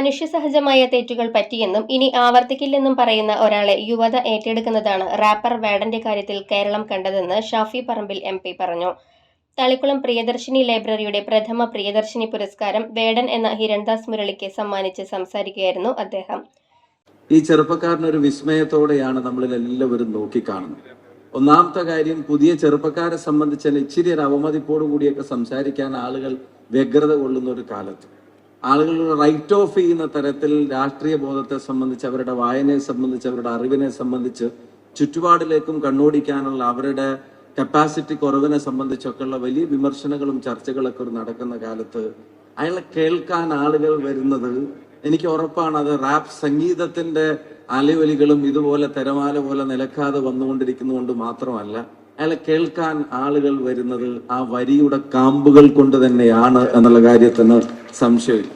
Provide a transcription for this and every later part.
മനുഷ്യസഹജമായ തെറ്റുകൾ പറ്റിയെന്നും ഇനി ആവർത്തിക്കില്ലെന്നും പറയുന്ന ഒരാളെ യുവത ഏറ്റെടുക്കുന്നതാണ് റാപ്പർ വേടന്റെ കാര്യത്തിൽ കേരളം കണ്ടതെന്ന് ഷാഫി പറമ്പിൽ എം പറഞ്ഞു. തളിക്കുളം പ്രിയദർശിനി ലൈബ്രറിയുടെ പ്രഥമ പ്രിയദർശിനി പുരസ്കാരം വേടൻ എന്ന ഹിരൺദാസ് മുരളിക്ക് സമ്മാനിച്ച് സംസാരിക്കുകയായിരുന്നു അദ്ദേഹം. ഈ ചെറുപ്പക്കാരനൊരു വിസ്മയത്തോടെയാണ് നമ്മളിൽ എല്ലാവരും നോക്കിക്കാണുന്നത്. ഒന്നാമത്തെ കാര്യം പുതിയ ചെറുപ്പക്കാരെ സംബന്ധിച്ചാൽ ഇച്ചിരി ഒരു അവമതിപ്പോടു കൂടിയൊക്കെ സംസാരിക്കാൻ ആളുകൾ വ്യഗ്രത കൊള്ളുന്ന ഒരു കാലത്ത്. ആളുകൾ റൈറ്റ് ഓഫ് ചെയ്യുന്ന തരത്തിൽ രാഷ്ട്രീയ ബോധത്തെ സംബന്ധിച്ച് അവരുടെ വായനയെ സംബന്ധിച്ച് അവരുടെ അറിവിനെ സംബന്ധിച്ച് ചുറ്റുപാടിലേക്കും കണ്ണോടിക്കാനുള്ള അവരുടെ കപ്പാസിറ്റി കുറവിനെ സംബന്ധിച്ചൊക്കെയുള്ള വലിയ വിമർശനങ്ങളും ചർച്ചകളൊക്കെ നടക്കുന്ന കാലത്ത് അയാളെ കേൾക്കാൻ ആളുകൾ വരുന്നത് എനിക്ക് ഉറപ്പാണ്. അത് റാപ്പ് സംഗീതത്തിന്റെ അലയൊലികളും ഇതുപോലെ തിരമാല പോലെ നിലക്കാതെ വന്നുകൊണ്ടിരിക്കുന്നതുകൊണ്ട് മാത്രമല്ല അയാളെ കേൾക്കാൻ ആളുകൾ വരുന്നത് ആ വരിയുടെ കാമ്പുകൾ കൊണ്ട് തന്നെയാണ് എന്നുള്ള കാര്യത്തിന് സംശയമില്ല.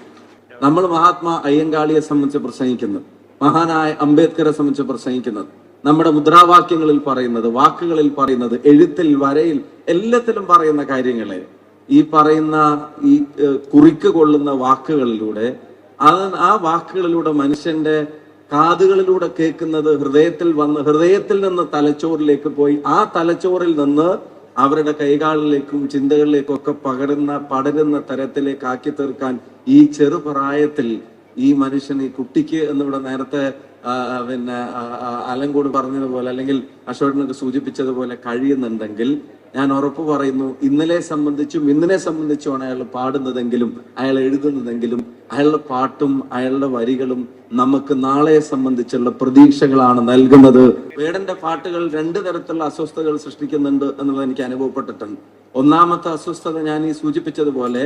നമ്മൾ മഹാത്മാ അയ്യങ്കാളിയെ സംബന്ധിച്ച് പ്രസംഗിക്കുന്നത് മഹാനായ അംബേദ്കറെ സംബന്ധിച്ച് പ്രസംഗിക്കുന്നത്. നമ്മുടെ മുദ്രാവാക്യങ്ങളിൽ പറയുന്നത് വാക്കുകളിൽ പറയുന്നത് എഴുത്തിൽ വരയിൽ എല്ലാത്തിലും പറയുന്ന കാര്യങ്ങളെ. ഈ പറയുന്ന ഈ കുറിക്ക് കൊള്ളുന്ന വാക്കുകളിലൂടെ അത് ആ വാക്കുകളിലൂടെ മനുഷ്യന്റെ കാതുകളിലൂടെ കേൾക്കുന്നത് ഹൃദയത്തിൽ വന്ന് ഹൃദയത്തിൽ നിന്ന് തലച്ചോറിലേക്ക് പോയി ആ തലച്ചോറിൽ നിന്ന് അവരുടെ കൈകാലിലേക്കും ചിന്തകളിലേക്കും ഒക്കെ പകരുന്ന പടരുന്ന തരത്തിലേക്ക് ആക്കി തീർക്കാൻ ഈ ചെറുപ്രായത്തിൽ ഈ മനുഷ്യൻ ഈ കുട്ടിക്ക് എന്നിവിടെ നേരത്തെ പിന്നെ അലങ്കോട് പറഞ്ഞതുപോലെ അല്ലെങ്കിൽ അശോകനൊക്കെ സൂചിപ്പിച്ചതുപോലെ കഴിയുന്നുണ്ടെങ്കിൽ ഞാൻ ഉറപ്പ് പറയുന്നു ഇന്നലെ സംബന്ധിച്ചും ഇന്നലെ സംബന്ധിച്ചുമാണ് അയാൾ പാടുന്നതെങ്കിലും അയാൾ എഴുതുന്നതെങ്കിലും അയാളുടെ പാട്ടും അയാളുടെ വരികളും നമുക്ക് നാളെ സംബന്ധിച്ചുള്ള പ്രതീക്ഷകളാണ് നൽകുന്നത്. വേടന്റെ പാട്ടുകൾ രണ്ട് തരത്തിലുള്ള അസ്വസ്ഥതകൾ സൃഷ്ടിക്കുന്നുണ്ട് എന്നുള്ളത് എനിക്ക് അനുഭവപ്പെട്ടിട്ടുണ്ട്. ഒന്നാമത്തെ അസ്വസ്ഥത ഞാൻ ഈ സൂചിപ്പിച്ചതുപോലെ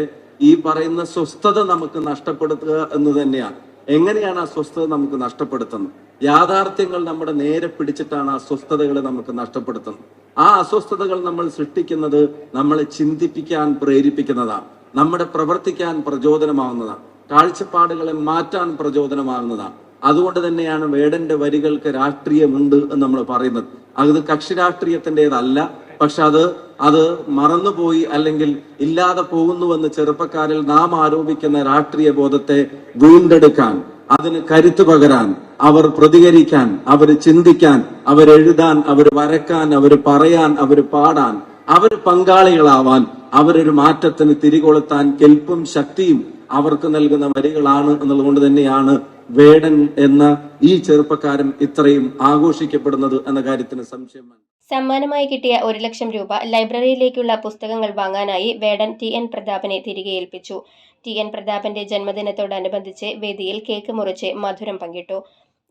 ഈ പറയുന്ന സ്വസ്ഥത നമുക്ക് നഷ്ടപ്പെടുത്തുക എന്ന് തന്നെയാണ്. എങ്ങനെയാണ് ആ സ്വസ്ഥത നമുക്ക് നഷ്ടപ്പെടുത്തുന്നത്? യാഥാർത്ഥ്യങ്ങൾ നമ്മുടെ നേരെ പിടിച്ചിട്ടാണ് ആ സ്വസ്ഥതകളെ നമുക്ക് നഷ്ടപ്പെടുത്തുന്നത്. ആ അസ്വസ്ഥതകൾ നമ്മൾ സൃഷ്ടിക്കുന്നത് നമ്മളെ ചിന്തിപ്പിക്കാൻ പ്രേരിപ്പിക്കുന്നതാണ്. നമ്മുടെ പ്രവർത്തിക്കാൻ പ്രചോദനമാവുന്നതാണ്. കാഴ്ചപ്പാടുകളെ മാറ്റാൻ പ്രചോദനമാകുന്നതാണ് അതുകൊണ്ട് തന്നെയാണ് വേടന്റെ വരികൾക്ക് രാഷ്ട്രീയമുണ്ട് എന്ന് നമ്മൾ പറയുന്നത്. അത് കക്ഷി രാഷ്ട്രീയത്തിന്റെതല്ല പക്ഷെ അത് അത് മറന്നുപോയി അല്ലെങ്കിൽ ഇല്ലാതെ പോകുന്നുവെന്ന് ചെറുപ്പക്കാരിൽ നാം ആരോപിക്കുന്ന രാഷ്ട്രീയ ബോധത്തെ വീണ്ടെടുക്കാൻ അതിന് കരുത്തു പകരാൻ അവർ പ്രതികരിക്കാൻ അവർ ചിന്തിക്കാൻ അവരെഴുതാൻ അവർ വരക്കാൻ അവർ പറയാൻ അവർ പാടാൻ അവർ പങ്കാളികളാവാൻ അവരൊരു മാറ്റത്തിന് തിരികൊളുത്താൻ കെൽപ്പും ശക്തിയും അവർക്ക് നൽകുന്ന വരികളാണ് എന്നുള്ളതുകൊണ്ട് തന്നെയാണ് വേടൻ എന്ന ഈ ചെറുപ്പക്കാരൻ ഇത്രയും ആഘോഷിക്കപ്പെടുന്നത് എന്ന കാര്യത്തിന് സംശയമാണ് സമ്മാനമായി കിട്ടിയ ഒരു ലക്ഷം രൂപ ലൈബ്രറിയിലേക്കുള്ള പുസ്തകങ്ങൾ വാങ്ങാനായി വേടൻ ടി എൻ പ്രതാപനെ തിരികെ ഏൽപ്പിച്ചു. ടി എൻ പ്രതാപന്റെ ജന്മദിനത്തോടനുബന്ധിച്ച് വേദിയിൽ കേക്ക് മുറിച്ച് മധുരം പങ്കിട്ടു.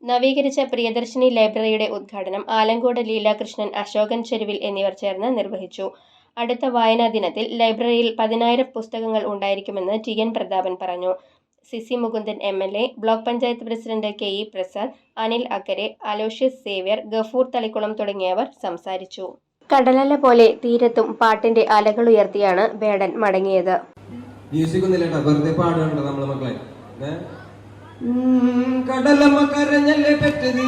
നവീകരിച്ച പ്രിയദർശിനി ലൈബ്രറിയുടെ ഉദ്ഘാടനം ആലങ്കോട് ലീലാകൃഷ്ണൻ അശോകൻ ചെരുവിൽ എന്നിവർ ചേർന്ന് നിർവഹിച്ചു. അടുത്ത വായനാ ദിനത്തിൽ ലൈബ്രറിയിൽ പതിനായിരം പുസ്തകങ്ങൾ ഉണ്ടായിരിക്കുമെന്ന് ടി എൻ പ്രതാപൻ പറഞ്ഞു. C C Mukundan M L A block panchayat president K E Prasad Anil Akkara Aloysius Xavier Gafoor Thalikkulam തുടങ്ങിയവർ സംസാരിച്ചു. കടലല പോലെ തീരത്തും പാട്ടിന്റെ അലകളുയർത്തിയാണ് വേടൻ മടങ്ങിയത്. വെറുതെ നമ്മളെ മക്കളെ? കടലമ്മ കരഞ്ഞല്ലേ പെറ്റത്?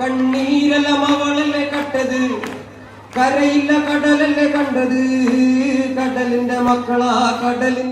കണ്ണീരലം അവളല്ലേ കട്ടത്? കരയില്ല കടലല്ലേ കണ്ടത്? കടലിന്റെ മക്കളാ കടലിൻ